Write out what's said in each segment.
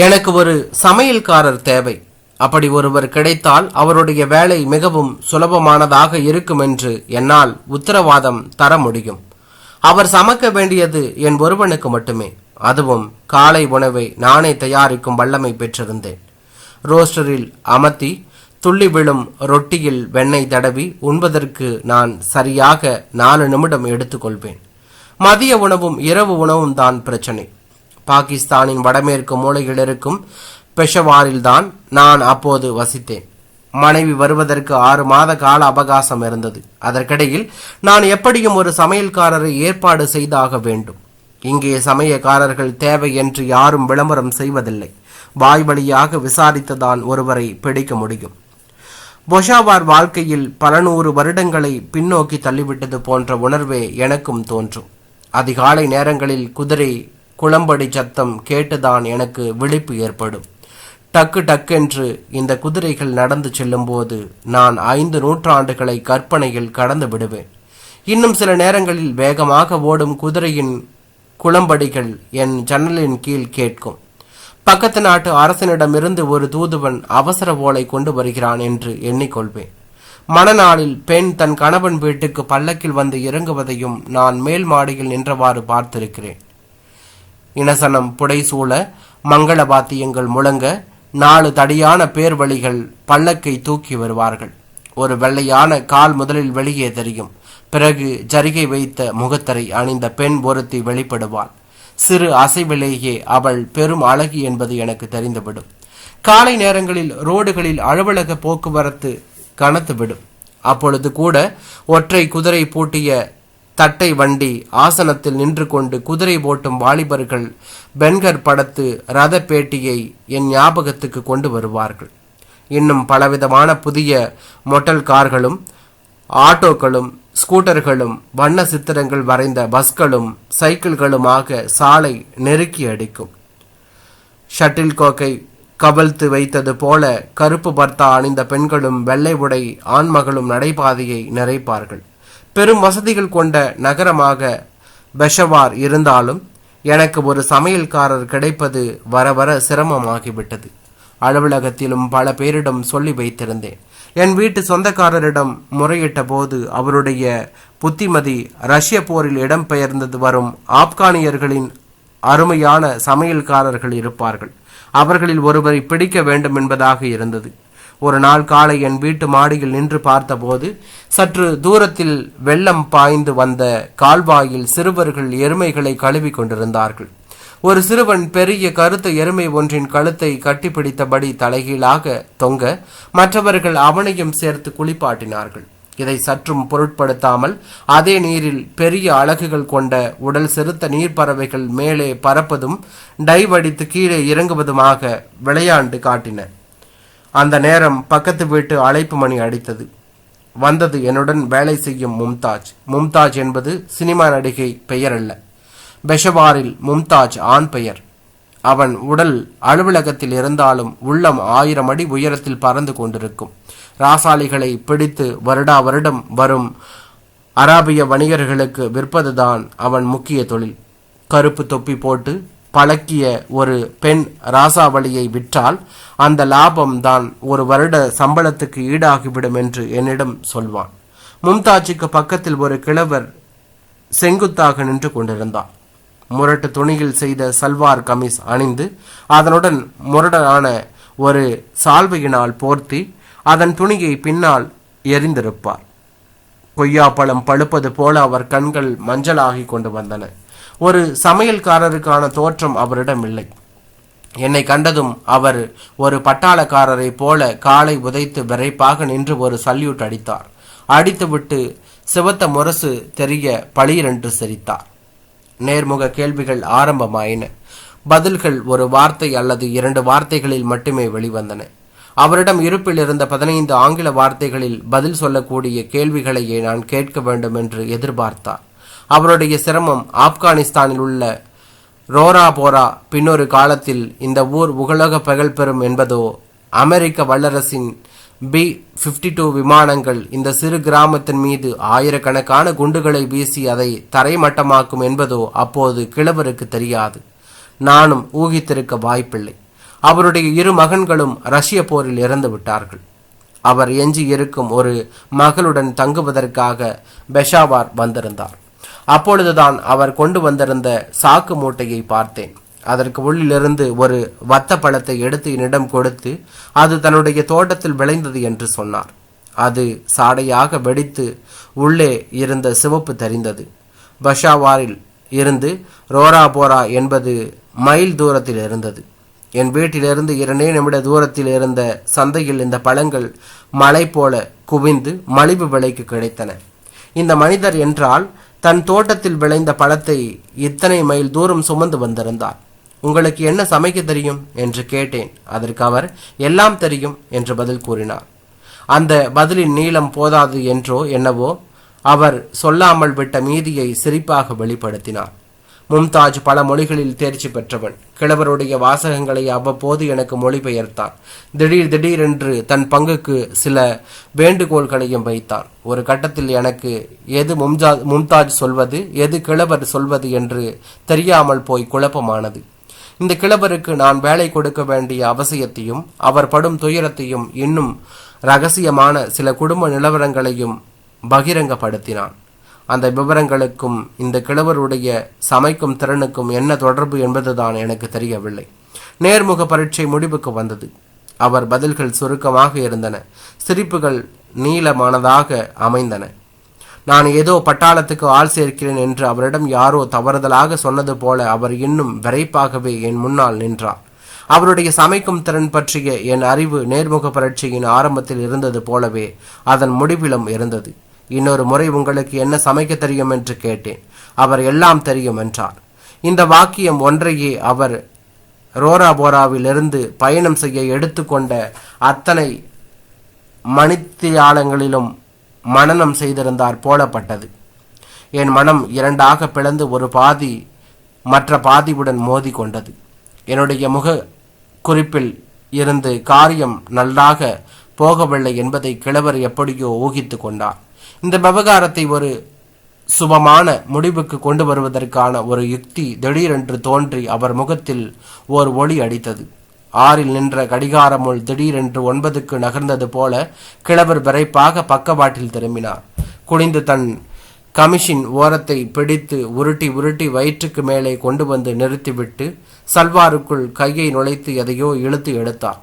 எனக்கு ஒரு சமையல்காரர் தேவை. அப்படி ஒருவர் கிடைத்தால் அவருடைய வேலை மிகவும் சுலபமானதாக இருக்கும் என்று என்னால் உத்தரவாதம் தர முடியும். அவர் சமைக்க வேண்டியது என் ஒருவனுக்கு மட்டுமே. அதுவும் காலை உணவை நானே தயாரிக்கும் வல்லமை பெற்றிருந்தேன். ரோஸ்டரில் அமர்த்தி துள்ளி விழும் ரொட்டியில் வெண்ணெய் தடவி உண்பதற்கு நான் சரியாக நாலு நிமிடம் எடுத்துக்கொள்வேன். மதிய உணவும் இரவு உணவும் தான் பிரச்சனை. பாகிஸ்தானின் வடமேற்கு மூலையில் இருக்கும் பெஷவாரில்தான் நான் அப்போது வசித்தேன். மனைவி வருவதற்கு ஆறு மாத கால அவகாசம் இருந்தது. அதற்கிடையில் நான் எப்படியும் ஒரு சமையல்காரரை ஏற்பாடு செய்தாக வேண்டும். இங்கே சமயக்காரர்கள் தேவை என்று யாரும் விளம்பரம் செய்வதில்லை. வாய் வழியாக விசாரித்துதான் ஒருவரை பிடிக்க முடியும். பொஷாவார் வாழ்க்கையில் பல நூறு வருடங்களை பின்னோக்கி தள்ளிவிட்டது போன்ற உணர்வே எனக்கும் தோன்றும். அதிகாலை நேரங்களில் குதிரை குளம்படி சத்தம் கேட்டுதான் எனக்கு விழிப்பு ஏற்படும். டக்கு டக்கென்று இந்த குதிரைகள் நடந்து செல்லும்போது நான் ஐந்து நூற்றாண்டுகளை கற்பனையில் கடந்து விடுவேன். இன்னும் சில நேரங்களில் வேகமாக ஓடும் குதிரையின் குளம்படிகள் என் ஜன்னலின் கீழ் கேட்கும். பக்கத்து நாட்டு அரசனிடமிருந்து ஒரு தூதுவன் அவசர ஓலை கொண்டு வருகிறான் என்று எண்ணிக்கொள்வேன். மணநாளில் பெண் தன் கணவன் வீட்டுக்கு பல்லக்கில் வந்து இறங்குவதையும் நான் மேல் மாடியில் நின்றவாறு பார்த்திருக்கிறேன். இனசனம் புடைசூழ மங்கள வாத்தியங்கள் முழங்க நாலு தடியான பேர்வழிகள் பல்லக்கை தூக்கி வருவார்கள். ஒரு வெள்ளையான கால் முதலில் வெளியே தெரியும். பிறகு ஜரிகை வைத்த முகத்தரை அணிந்த பெண் ஒருத்தி வெளிப்படுவாள். சிறு அசைவிலேயே அவள் பெரும் அழகி என்பது எனக்கு தெரிந்துவிடும். காலை நேரங்களில் ரோடுகளில் அலுவலக போக்குவரத்து கனத்துவிடும். அப்பொழுது கூட ஒற்றை குதிரை பூட்டிய தட்டை வண்டி ஆசனத்தில் நின்று கொண்டு குதிரை ஓட்டும் வாலிபர்கள் பென்கர் படத்து ரத பேட்டியை என் ஞாபகத்துக்கு கொண்டு வருவார்கள். இன்னும் பலவிதமான புதிய மொட்டல் கார்களும் ஆட்டோக்களும் ஸ்கூட்டர்களும் வண்ண சித்திரங்கள் வரைந்த பஸ்களும் சைக்கிள்களுமாக சாலை நெருக்கி அடிக்கும். ஷட்டில் கோக்கை கவிழ்த்து வைத்தது போல கருப்பு பர்த்தா அணிந்த பெண்களும் வெள்ளை உடை ஆண்மகளும் நடைபாதையை நிறைப்பார்கள். பெரும் வசதிகள் கொண்ட நகரமாக பெஷவார் இருந்தாலும் எனக்கு ஒரு சமையல்காரர் கிடைப்பது வர வர சிரமமாகிவிட்டது. அலுவலகத்திலும் பல பேரிடம் சொல்லி வைத்திருந்தேன். என் வீட்டு சொந்தக்காரரிடம் முறையிட்ட போது அவருடைய புத்திமதி ரஷ்ய போரில் இடம்பெயர்ந்தது வரும் ஆப்கானியர்களின் அருமையான சமையல்காரர்கள் இருப்பார்கள். அவர்களில் ஒருவரை பிடிக்க வேண்டும் என்பதாக இருந்தது. ஒரு நாள் காலை என் வீட்டு மாடியில் நின்று பார்த்தபோது சற்று தூரத்தில் வெள்ளம் பாய்ந்து வந்த கால்வாயில் சிறுவர்கள் எருமைகளை கழுவி கொண்டிருந்தார்கள். ஒரு சிறுவன் பெரிய கருத்த எருமை ஒன்றின் கழுத்தை கட்டிப்பிடித்தபடி தலைகீழாக தொங்க மற்றவர்கள் அவனையும் சேர்த்து குளிப்பாட்டினார்கள். இதை சற்றும் பொருட்படுத்தாமல் அதே நீரில் பெரிய அலகுகள் கொண்ட உடல் சிறுத்த நீர்ப்பறவைகள் மேலே பறப்பதும் டைவடித்து கீழே இறங்குவதுமாக விளையாண்டு காட்டின. அந்த நேரம் பக்கத்து வீட்டு அழைப்பு மணி அடித்தது. வந்தது என்னுடன் வேலை செய்யும் மும்தாஜ். மும்தாஜ் என்பது சினிமா நடிகை பெயர் அல்ல. பெஷவாரில் மும்தாஜ் ஆண் பெயர். அவன் உடல் அலுவலகத்தில் இருந்தாலும் உள்ளம் ஆயிரம் அடி உயரத்தில் பறந்து கொண்டிருக்கும். ராசாளிகளை பிடித்து வருடா வருடம் வரும் அராபிய வணிகர்களுக்கு விற்பதுதான் அவன் முக்கிய தொழில். கருப்பு தொப்பி போட்டு பழக்கிய ஒரு பெண் ராசாவளியை விற்றால் அந்த லாபம் தான் ஒரு வருட சம்பளத்துக்கு ஈடாகிவிடும் என்று என்னிடம் சொல்வான். மும்தாஜிக்கு பக்கத்தில் ஒரு கிழவர் செங்குத்தாக நின்று கொண்டிருந்தார் முரட்டு துணியில் செய்த சல்வார் கமிஸ் அணிந்து அதனுடன் முரடனான ஒரு சால்வையினால் போர்த்தி அதன் துணியை பின்னால் எரிந்திருப்பார் கொய்யாப்பழம் பழுப்பது போல அவர் கண்கள் மஞ்சளாகி கொண்டு வந்தன. ஒரு சமையல்காரருக்கான தோற்றம் அவரிடம் இல்லை. என்னை கண்டதும் அவர் ஒரு பட்டாளக்காரரை போல காலை உதைத்து விரைப்பாக நின்று ஒரு சல்யூட் அடித்தார். அடித்துவிட்டு சிவத்த முரசு தெரிய பளிரென்று சிரித்தார். நேர்முக கேள்விகள் ஆரம்பமாயின. பதில்கள் ஒரு வார்த்தை அல்லது இரண்டு வார்த்தைகளில் மட்டுமே வெளிவந்தன. அவரிடம் இருப்பில் இருந்த பதினைந்து ஆங்கில வார்த்தைகளில் பதில் சொல்லக்கூடிய கேள்விகளையே நான் கேட்க வேண்டும் என்று எதிர்பார்த்தார். அவருடைய சிரமம் ஆப்கானிஸ்தானில் உள்ள ரோரா போரா பின்னொரு காலத்தில் இந்த ஊர் உலக பகல் பெறும் என்பதோ அமெரிக்க வல்லரசின் பி பிப்டி டூ விமானங்கள் இந்த சிறு கிராமத்தின் மீது ஆயிரக்கணக்கான குண்டுகளை வீசி அதை தரைமட்டமாக்கும் என்பதோ அப்போது கிழவருக்கு தெரியாது. நானும் ஊகித்திருக்க வாய்ப்பில்லை. அவருடைய இரு மகன்களும் ரஷ்ய போரில் இறந்து விட்டார்கள். அவர் எஞ்சி இருக்கும் ஒரு மகளுடன் தங்குவதற்காக பெஷாவார் வந்திருந்தார். அப்பொழுதுதான் அவர் கொண்டு வந்திருந்த சாக்கு மூட்டையை பார்த்தேன். அதற்கு உள்ளிலிருந்து ஒரு வத்த பழத்தை எடுத்து என்னிடம் கொடுத்து அது தன்னுடைய தோட்டத்தில் விளைந்தது என்று சொன்னார். அது சாடையாக வெடித்து உள்ளே இருந்த சிவப்பு தெரிந்தது. பஷாவாரில் இருந்து ரோரா போரா என்பது மைல் தூரத்தில் இருந்தது. என் வீட்டிலிருந்து இரண்டே நிமிட தூரத்தில் இருந்த சந்தையில் இந்த பழங்கள் மலை போல குவிந்து மலிவு விலைக்கு கிடைத்தன. இந்த மனிதர் என்றால் தன் தோட்டத்தில் விளைந்த பழத்தை இத்தனை மைல் தூரம் சுமந்து வந்திருந்தார். உங்களுக்கு என்ன சமைக்க தெரியும்? என்று கேட்டேன். அதற்கு அவர் எல்லாம் தெரியும் என்று பதில் கூறினார். அந்த பதிலின் நீளம் போதாது என்றோ என்னவோ அவர் சொல்லாமல் விட்ட மீதியை சிரிப்பாக வெளிப்படுத்தினார். மும்தாஜ் பல மொழிகளில் தேர்ச்சி பெற்றவன். கிழவருடைய வாசகங்களை அவ்வப்போது எனக்கு மொழிபெயர்த்தான் திடீர் திடீரென்று தன் பங்குக்கு சில வேண்டுகோள்களையும் வைத்தான் ஒரு கட்டத்தில் எனக்கு எது மும்ஜா மும்தாஜ் சொல்வது எது கிழவர் சொல்வது என்று தெரியாமல் போய் குழப்பமானது. இந்த கிழவருக்கு நான் வேலை கொடுக்க வேண்டிய அவசியத்தையும் அவர் படும் துயரத்தையும் இன்னும் ரகசியமான சில குடும்ப நிலவரங்களையும் பகிரங்கப்படுத்தினான். அந்த விவரங்களுக்கும் இந்த கிழவருடைய சமைக்கும் திறனுக்கும் என்ன தொடர்பு என்பதுதான் எனக்கு தெரியவில்லை. நேர்முக பரீட்சை முடிவுக்கு வந்தது. அவர் பதில்கள் சுருக்கமாக இருந்தன. சிரிப்புகள் நீளமானதாக அமைந்தன. நான் ஏதோ பட்டாளத்துக்கு ஆள் சேர்க்கிறேன் என்று அவரிடம் யாரோ தவறுதலாக சொன்னது போல அவர் இன்னும் விரைப்பாகவே என் முன்னால் நின்றார். அவருடைய சமைக்கும் திறன் பற்றிய என் அறிவு நேர்முக பரீட்சையின் ஆரம்பத்தில் இருந்தது போலவே அதன் முடிவிலும் இருந்தது. இன்னொரு முறை உங்களுக்கு என்ன சமைக்க தெரியும் என்று கேட்டேன். அவர் எல்லாம் தெரியும் என்றார். இந்த வாக்கியம் ஒன்றையே அவர் ரோரா போராவிலிருந்து பயணம் செய்ய எடுத்துக்கொண்ட அத்தனை மணித்தியாலங்களிலும் மனனம் செய்திருந்தார் போலப்பட்டது. என் மனம் இரண்டாக பிளந்து ஒரு பாதி மற்ற பாதியுடன் மோதி கொண்டது என்னுடைய முக குறிப்பில் இருந்து காரியம் நல்லாக போகவில்லை என்பதை கிழவர் எப்படியோ ஊகித்து கொண்டார் இந்த விவகாரத்தை ஒரு சுபமான முடிவுக்கு கொண்டு வருவதற்கான ஒரு யுக்தி திடீரென்று தோன்றி அவர் முகத்தில் ஓர் ஒளி அடித்தது. ஆறில் நின்ற கடிகாரமுள் திடீரென்று ஒன்பதுக்கு நகர்ந்தது போல கிழவர் விரைப்பாக பக்கவாட்டில் திரும்பினார். குனிந்து தன் கமிஷின் ஓரத்தை பிடித்து உருட்டி உருட்டி வயிற்றுக்கு மேலே கொண்டு வந்து நிறுத்திவிட்டு சல்வாருக்குள் கையை நுழைத்து எதையோ இழுத்து எடுத்தார்.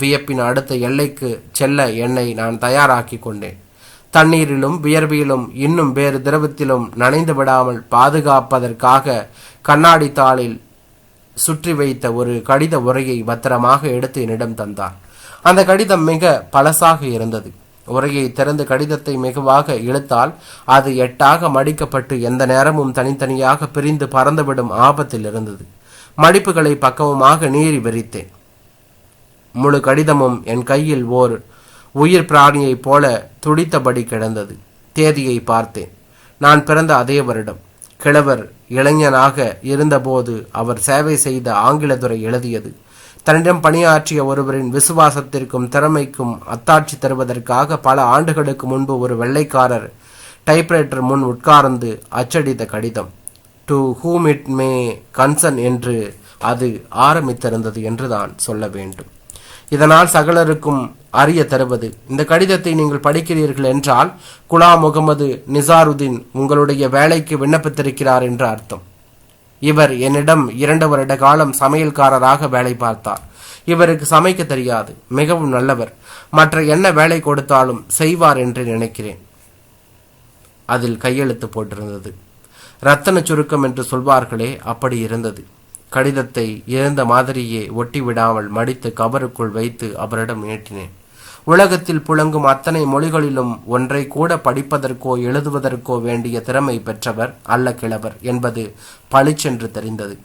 வியப்பின் அடுத்த எல்லைக்கு செல்ல என்னை நான் தயாராக்கி கொண்டேன். தண்ணீரிலும் வியர்வியிலும் இன்னும் வேறு திரவத்திலும் நனைந்து விடாமல் பாதுகாப்பதற்காக கண்ணாடி தாளில் சுற்றி வைத்த ஒரு கடித உரையை பத்திரமாக எடுத்து என்னிடம் தந்தார். அந்த கடிதம் மிக பழசாக இருந்தது. உரையை திறந்து கடிதத்தை மிகுவாக இழுத்தால் அது எட்டாக மடிக்கப்பட்டு எந்த நேரமும் தனித்தனியாக பிரிந்து பறந்துவிடும் ஆபத்தில் இருந்தது. மடிப்புகளை பக்கமுமாக நீறி விரித்தேன். முழு கடிதமும் என் கையில் ஓர் உயிர் பிராணியைப் போல துடித்தபடி கிடந்தது. தேதியை பார்த்தேன். நான் பிறந்த அதே வருடம். கிழவர் இளைஞனாக இருந்தபோது அவர் சேவை செய்த ஆங்கிலத்துறை எழுதியது. தன்னிடம் பணியாற்றிய ஒருவரின் விசுவாசத்திற்கும் திறமைக்கும் அத்தாட்சி தருவதற்காக பல ஆண்டுகளுக்கு முன்பு ஒரு வெள்ளைக்காரர் டைப்ரைட்டர் முன் உட்கார்ந்து அச்சடித்த கடிதம். To whom it may concern என்று அது ஆரம்பித்திருந்தது என்று தான் சொல்ல வேண்டும். இதனால் சகலருக்கும் அறிய தருவது. இந்த கடிதத்தை நீங்கள் படிக்கிறீர்கள் என்றால் குலாம் முகமது நிசாருதீன் உங்களுடைய வேலைக்கு விண்ணப்பித்திருக்கிறார் என்று அர்த்தம். இவர் என்னிடம் இரண்டு வருட காலம் சமையல்காரராக வேலை பார்த்தார். இவருக்கு சமைக்க தெரியாது மிகவும் நல்லவர். மற்ற என்ன வேலை கொடுத்தாலும் செய்வார் என்று நினைக்கிறேன். அதில் கையெழுத்து போட்டிருந்தது. ரத்தன சுருக்கம் என்று சொல்வார்களே அப்படி இருந்தது. கடிதத்தை இழந்த மாதிரியே ஒட்டிவிடாமல் மடித்து கபருக்குள் வைத்து அவரிடம் நீட்டினேன். உலகத்தில் புழங்கும் அத்தனை மொழிகளிலும் ஒன்றை கூட படிப்பதற்கோ எழுதுவதற்கோ வேண்டிய திறமை பெற்றவர் அல்ல கிழவர் என்பது பளிச்சென்று தெரிந்தது.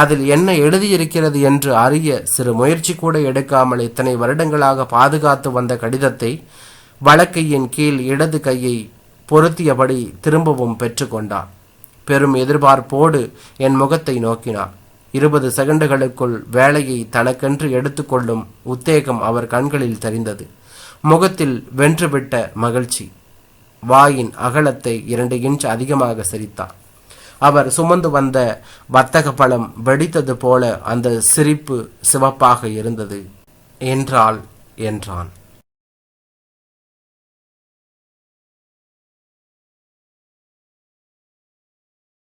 அதில் என்ன எழுதியிருக்கிறது என்று அறிய சிறு முயற்சி கூட எடுக்காமல் இத்தனை வருடங்களாக பாதுகாத்து வந்த கடிதத்தை வழக்கையின் கீழ் இடது கையை பொருத்தியபடி திரும்பவும் பெற்றுக்கொண்டார் பெரும் எதிர்பார்ப்போடு என் முகத்தை நோக்கினார் இருபது செகண்டுகளுக்குள் வேலையை தனக்கென்று எடுத்துக்கொள்ளும் உத்தேகம் அவர் கண்களில் தெரிந்தது. முகத்தில் வென்றுவிட்ட மகிழ்ச்சி. வாயின் அகலத்தை இரண்டு இன்ச் அதிகமாக சிரித்தார். அவர் சுமந்து வந்த வர்த்தக பழம் வெடித்தது போல அந்த சிரிப்பு சிவப்பாக இருந்தது. என்றாள் என்றான்.